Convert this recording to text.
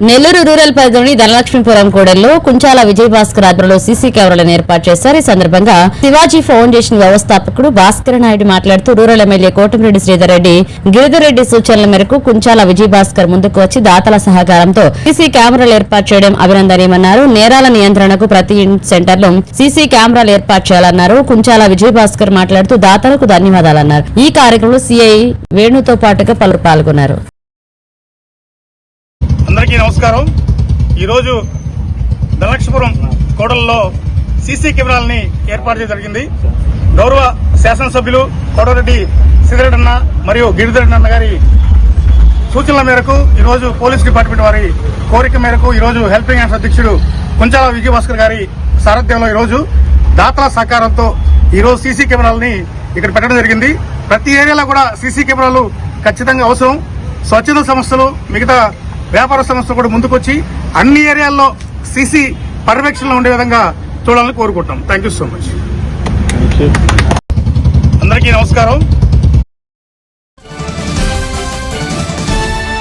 Nellore rural పరిధిలోని ధనలక్ష్మీపురం కూడల్లో కుంచాల విజయభాస్కర్ ఆధ్వర్యంలో CC కెమెరాలను ఏర్పాటు చేశారు. ఈ సందర్భంగా శివాజీ ఫౌండేషన్ వ్యవస్థాపకుడు భాస్కర్ నాయుడు మాట్లాడుతూ రూరల్ ఎమ్మెల్యే కోటమిరెడ్డి శ్రీధర్ రెడ్డి గిరిధర్ రెడ్డి సూచనల మేరకు కుంచాల విజయభాస్కర్ ముందుకు వచ్చి దాతల సహకారంతో సీసీ కెమెరాలు ఏర్పాటు చేయడం అభినందనీయమన్నారు. నేరాల నియంత్రణకు ప్రతి సెంటర్లో సీసీ కెమెరాలు ఏర్పాటు చేయాలన్నారు. కుంచాల విజయభాస్కర్ మాట్లాడుతూ దాతలకు ధన్యవాదాలన్నారు. ఈ కార్యక్రమంలో సీఐ వేణుతో పాటుగా పలువురు పాల్గొన్నారు. అందరికీ నమస్కారం. ఈరోజు ధనలక్ష్మపురం కోడల్లో సీసీ కెమెరాలని ఏర్పాటు చేయడం జరిగింది. గౌరవ శాసనసభ్యులు కోటరెడ్డి శ్రీధరెడ్డి మరియు గిరిధరెడ్డి గారి సూచనల మేరకు ఈరోజు పోలీస్ డిపార్ట్మెంట్ వారి కోరిక మేరకు ఈరోజు హెల్పింగ్ హ్యాండ్స్ అధ్యక్షుడు కుంచాల విజయభాస్కర్ గారి సారథ్యంలో ఈరోజు దాతల సహకారంతో ఈరోజు సీసీ కెమెరాలని ఇక్కడ పెట్టడం జరిగింది. ప్రతి ఏరియాలో కూడా సీసీ కెమెరాలు ఖచ్చితంగా అవసరం. స్వచ్ఛంద సంస్థలు మిగతా వ్యాపార సంస్థలు కూడా ముందుకొచ్చి అన్ని ఏరియాల్లో సీసీ పర్యవేక్షణలో ఉండే విధంగా చూడాలని కోరుకుంటాం థ్యాంక్ సో మచ్ అందరికీ నమస్కారం.